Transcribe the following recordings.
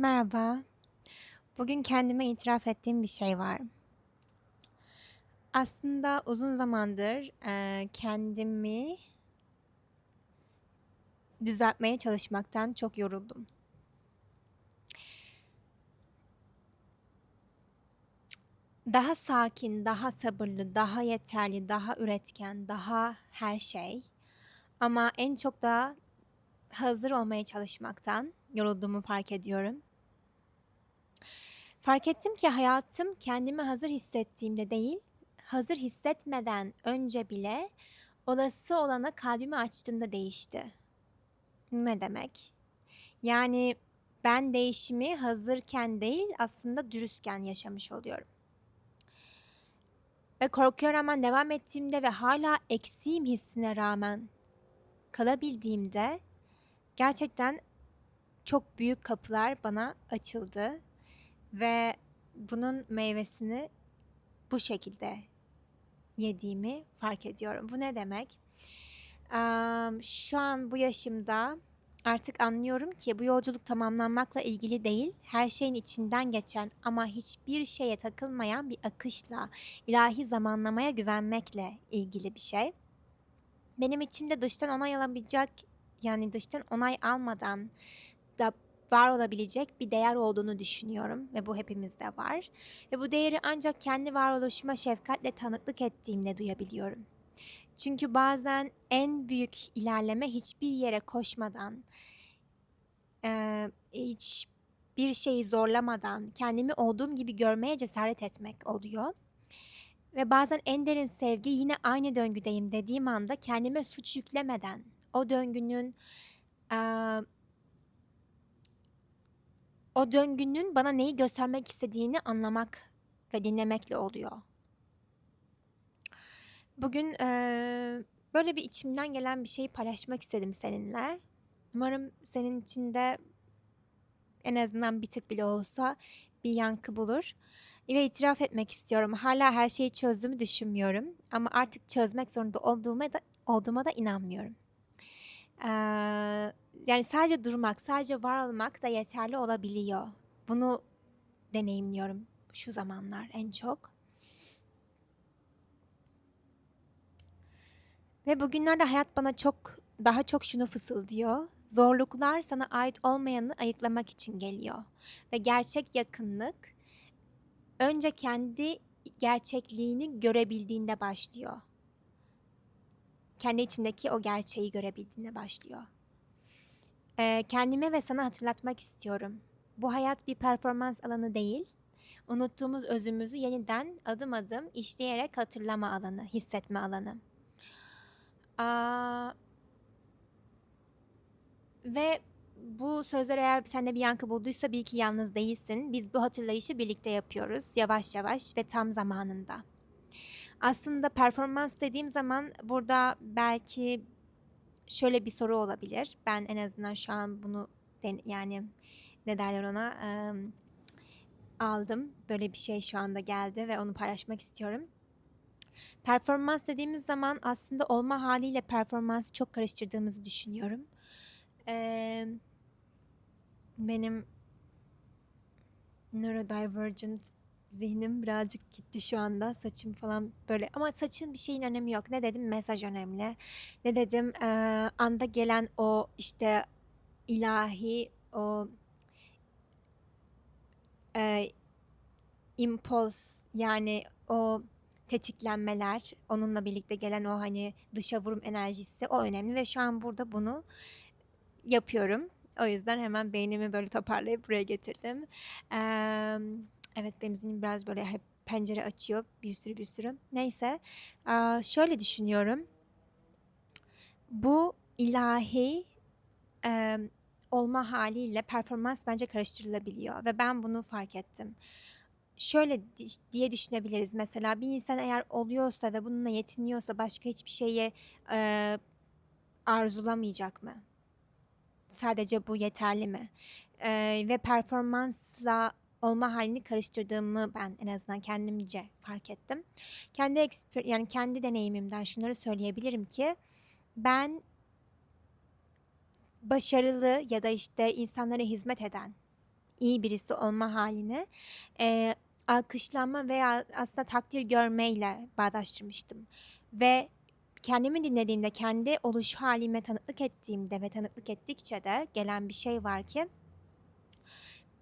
Merhaba. Bugün kendime itiraf ettiğim bir şey var. Aslında uzun zamandır, eee, kendimi düzeltmeye çalışmaktan çok yoruldum. Daha sakin, daha sabırlı, daha yeterli, daha üretken, daha her şey ama en çok da hazır olmaya çalışmaktan yorulduğumu fark ediyorum. Fark ettim ki hayatım kendimi hazır hissettiğimde değil, hazır hissetmeden önce bile olası olana kalbimi açtığımda değişti. Ne demek? Yani ben değişimi hazırken değil, aslında dürüstken yaşamış oluyorum. Ve korkuya rağmen devam ettiğimde ve hala eksiğim hissine rağmen kalabildiğimde gerçekten çok büyük kapılar bana açıldı ve bunun meyvesini bu şekilde yediğimi fark ediyorum. Bu ne demek? Şu an bu yaşımda artık anlıyorum ki bu yolculuk tamamlanmakla ilgili değil, her şeyin içinden geçen ama hiçbir şeye takılmayan bir akışla, ilahi zamanlamaya güvenmekle ilgili bir şey. Benim içimde dıştan onay alabilecek, yani dıştan onay almadan da var olabilecek bir değer olduğunu düşünüyorum ve bu hepimizde var. Ve bu değeri ancak kendi varoluşuma şefkatle tanıklık ettiğimde duyabiliyorum. Çünkü bazen en büyük ilerleme hiçbir yere koşmadan, eee, hiçbir şeyi zorlamadan kendimi olduğum gibi görmeye cesaret etmek oluyor. Ve bazen en derin sevgi yine aynı döngüdeyim dediğim anda kendime suç yüklemeden o döngünün eee, o döngünün bana neyi göstermek istediğini anlamak ve dinlemekle oluyor. Bugün eee, böyle bir içimden gelen bir şeyi paylaşmak istedim seninle. Umarım senin için de en azından bir tık bile olsa bir yankı bulur. Ve itiraf etmek istiyorum. Hala her şeyi çözdüğümü düşünmüyorum. Ama artık çözmek zorunda olduğuma da, olduğuma da inanmıyorum. Eee, yani sadece durmak, sadece var olmak da yeterli olabiliyor. Bunu deneyimliyorum şu zamanlar en çok. Ve bugünlerde hayat bana çok daha çok şunu fısıldıyor. Zorluklar sana ait olmayanı ayıklamak için geliyor. Ve gerçek yakınlık önce kendi gerçekliğini görebildiğinde başlıyor. Kendi içindeki o gerçeği görebildiğinde başlıyor. Eee, kendime ve sana hatırlatmak istiyorum. Bu hayat bir performans alanı değil. Unuttuğumuz özümüzü yeniden adım adım işleyerek hatırlama alanı, hissetme alanı. Aa, ve bu sözler eğer sende bir yankı bulduysa bil ki yalnız değilsin. Biz bu hatırlayışı birlikte yapıyoruz. Yavaş yavaş ve tam zamanında. Aslında performans dediğim zaman burada belki şöyle bir soru olabilir. Ben en azından şu an bunu yani ne derler ona em, aldım. Böyle bir şey şu anda geldi ve onu paylaşmak istiyorum. Performans dediğimiz zaman aslında olma haliyle performansı çok karıştırdığımızı düşünüyorum. Eee, benim neurodivergent zihnim birazcık gitti şu anda. Saçım falan böyle ama saçın bir şeyin önemi yok. Ne dedim? Mesaj önemli. Ne dedim? Eee, anda gelen o işte ilahi o eee impuls yani o tetiklenmeler, onunla birlikte gelen o hani dışa vurum enerjisi o önemli ve şu an burada bunu yapıyorum. O yüzden hemen beynimi böyle toparlayıp buraya getirdim. Eee, evet benim zihnim biraz böyle hep pencere açıyor bir sürü bir sürü. Neyse şöyle düşünüyorum. Bu ilahi olma haliyle performans bence karıştırılabiliyor ve ben bunu fark ettim. Şöyle di- diye düşünebiliriz mesela bir insan eğer oluyorsa ve bununla yetiniyorsa başka hiçbir şeyi eee, arzulamayacak mı? Sadece bu yeterli mi? Eee, ve performansla olma halini karıştırdığımı ben en azından kendimce fark ettim. Kendi yani kendi deneyimimden şunları söyleyebilirim ki ben başarılı ya da işte insanlara hizmet eden iyi birisi olma halini eee, alkışlanma veya aslında takdir görmeyle bağdaştırmıştım. Ve kendimi dinlediğimde, kendi oluş halime tanıklık ettiğimde ve tanıklık ettikçe de gelen bir şey var ki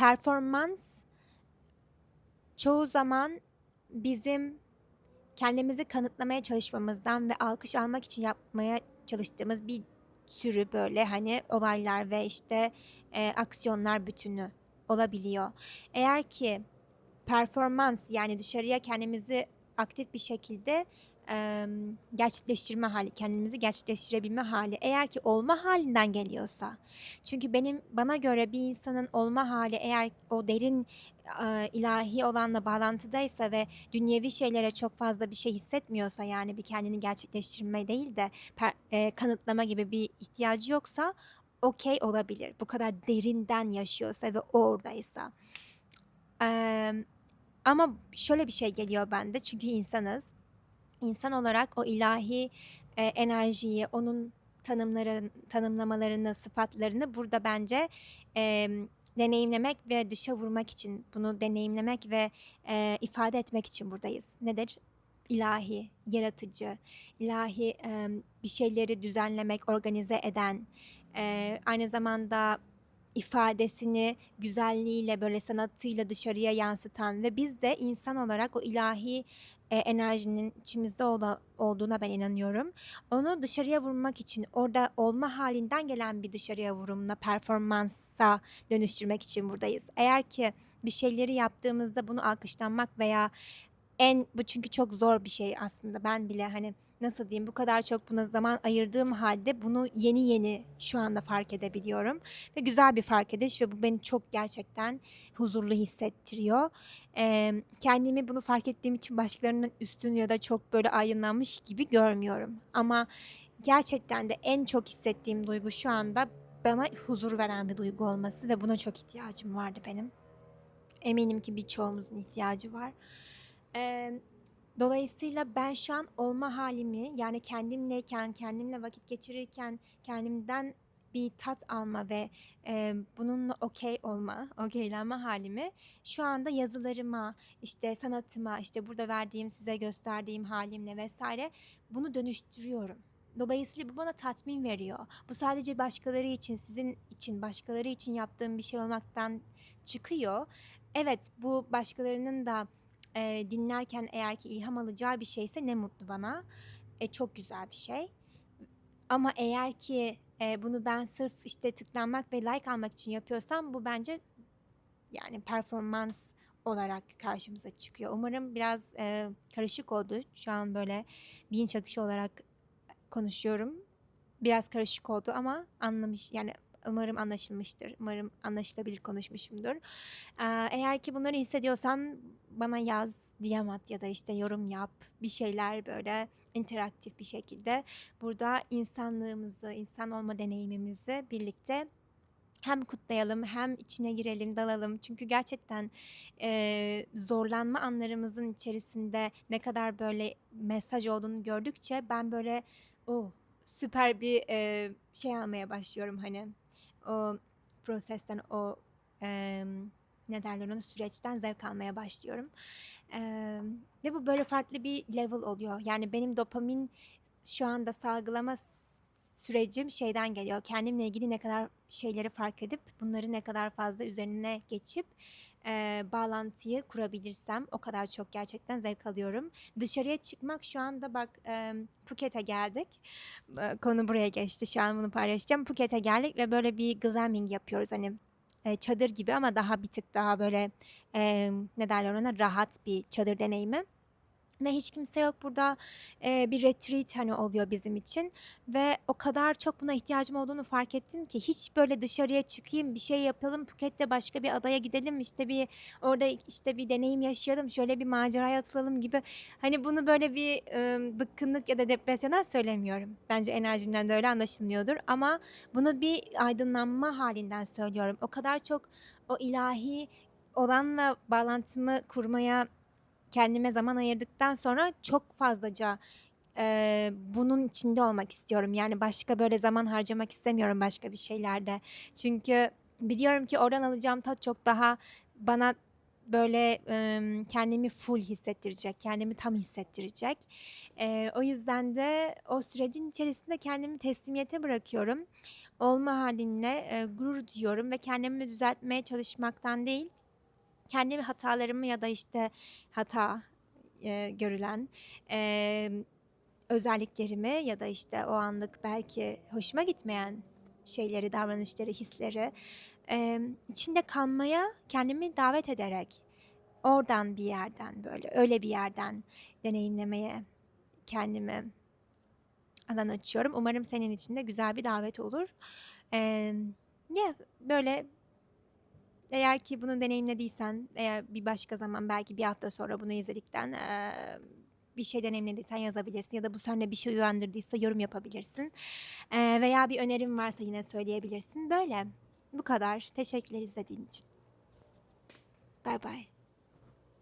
performans çoğu zaman bizim kendimizi kanıtlamaya çalışmamızdan ve alkış almak için yapmaya çalıştığımız bir sürü böyle hani olaylar ve işte e, aksiyonlar bütünü olabiliyor. Eğer ki performans yani dışarıya kendimizi aktif bir şekilde gerçekleştirme hali, kendimizi gerçekleştirebilme hali eğer ki olma halinden geliyorsa. Çünkü benim bana göre bir insanın olma hali eğer o derin ilahi olanla bağlantıdaysa ve dünyevi şeylere çok fazla bir şey hissetmiyorsa yani bir kendini gerçekleştirme değil de kanıtlama gibi bir ihtiyacı yoksa okey olabilir. Bu kadar derinden yaşıyorsa ve oradaysa. Ama şöyle bir şey geliyor bende çünkü insanız. İnsan olarak o ilahi e, enerjiyi, onun tanımları, tanımlamalarını, sıfatlarını burada bence e, deneyimlemek ve dışa vurmak için, bunu deneyimlemek ve e, ifade etmek için buradayız. Nedir? İlahi, yaratıcı, ilahi e, bir şeyleri düzenlemek, organize eden, e, aynı zamanda ifadesini güzelliğiyle böyle sanatıyla dışarıya yansıtan ve biz de insan olarak o ilahi e, enerjinin içimizde ola, olduğuna ben inanıyorum. Onu dışarıya vurmak için orada olma halinden gelen bir dışarıya vurumla performansa dönüştürmek için buradayız. Eğer ki bir şeyleri yaptığımızda bunu alkışlanmak veya en bu çünkü çok zor bir şey aslında. Ben bile hani nasıl diyeyim bu kadar çok buna zaman ayırdığım halde bunu yeni yeni şu anda fark edebiliyorum. Ve güzel bir fark ediş ve bu beni çok gerçekten huzurlu hissettiriyor. Ee, kendimi bunu fark ettiğim için başkalarının üstün ya da çok böyle aydınlanmış gibi görmüyorum. Ama gerçekten de en çok hissettiğim duygu şu anda bana huzur veren bir duygu olması ve buna çok ihtiyacım vardı benim. Eminim ki birçoğumuzun ihtiyacı var. Ee, dolayısıyla ben şu an olma halimi yani kendimleyken, kendimle vakit geçirirken kendimden bir tat alma ve e, bununla okey olma, okeylenme halimi şu anda yazılarıma, işte sanatıma, işte burada verdiğim size gösterdiğim halimle vesaire bunu dönüştürüyorum. Dolayısıyla bu bana tatmin veriyor. Bu sadece başkaları için, sizin için, başkaları için yaptığım bir şey olmaktan çıkıyor. Evet, bu başkalarının da e, dinlerken eğer ki ilham alacağı bir şeyse ne mutlu bana. E, çok güzel bir şey. Ama eğer ki e, bunu ben sırf işte tıklanmak ve like almak için yapıyorsam bu bence yani performans olarak karşımıza çıkıyor. Umarım biraz e, karışık oldu. Şu an böyle bilinç akışı olarak konuşuyorum. Biraz karışık oldu ama anlamış yani umarım anlaşılmıştır. Umarım anlaşılabilir konuşmuşumdur. Ee, eğer ki bunları hissediyorsan bana yaz, DM at ya da işte yorum yap. Bir şeyler böyle interaktif bir şekilde burada insanlığımızı, insan olma deneyimimizi birlikte hem kutlayalım hem içine girelim, dalalım. Çünkü gerçekten e, zorlanma anlarımızın içerisinde ne kadar böyle mesaj olduğunu gördükçe ben böyle oh, süper bir e, şey almaya başlıyorum hani o prosesten o e, ne derler onu süreçten zevk almaya başlıyorum. E, ve bu böyle farklı bir level oluyor. Yani benim dopamin şu anda salgılama sürecim şeyden geliyor. Kendimle ilgili ne kadar şeyleri fark edip bunları ne kadar fazla üzerine geçip e, bağlantıyı kurabilirsem o kadar çok gerçekten zevk alıyorum. Dışarıya çıkmak şu anda bak e, Phuket'e geldik. E, konu buraya geçti. Şu an bunu paylaşacağım. Phuket'e geldik ve böyle bir glamping yapıyoruz. Hani e, çadır gibi ama daha bir tık daha böyle e, ne derler ona rahat bir çadır deneyimi ve hiç kimse yok burada e, bir retreat hani oluyor bizim için. Ve o kadar çok buna ihtiyacım olduğunu fark ettim ki hiç böyle dışarıya çıkayım bir şey yapalım Phuket'te başka bir adaya gidelim işte bir orada işte bir deneyim yaşayalım şöyle bir maceraya atılalım gibi. Hani bunu böyle bir e, bıkkınlık ya da depresyona söylemiyorum. Bence enerjimden de öyle anlaşılmıyordur ama bunu bir aydınlanma halinden söylüyorum. O kadar çok o ilahi olanla bağlantımı kurmaya kendime zaman ayırdıktan sonra çok fazlaca e, bunun içinde olmak istiyorum. Yani başka böyle zaman harcamak istemiyorum başka bir şeylerde. Çünkü biliyorum ki oradan alacağım tat çok daha bana böyle em, kendimi full hissettirecek, kendimi tam hissettirecek. Eee, o yüzden de o sürecin içerisinde kendimi teslimiyete bırakıyorum. Olma halimle e, gurur duyuyorum ve kendimi düzeltmeye çalışmaktan değil, kendimi hatalarımı ya da işte hata e, görülen e, özelliklerimi ya da işte o anlık belki hoşuma gitmeyen şeyleri, davranışları, hisleri e, içinde kalmaya kendimi davet ederek oradan bir yerden böyle öyle bir yerden deneyimlemeye kendimi alan açıyorum. Umarım senin için de güzel bir davet olur. Eee ya böyle eğer ki bunu deneyimlediysen, eğer bir başka zaman belki bir hafta sonra bunu izledikten eee, bir şey deneyimlediysen yazabilirsin ya da bu sende bir şey uyandırdıysa yorum yapabilirsin. Eee, veya bir önerim varsa yine söyleyebilirsin. Böyle. Bu kadar. Teşekkürler izlediğin için. Bay bay.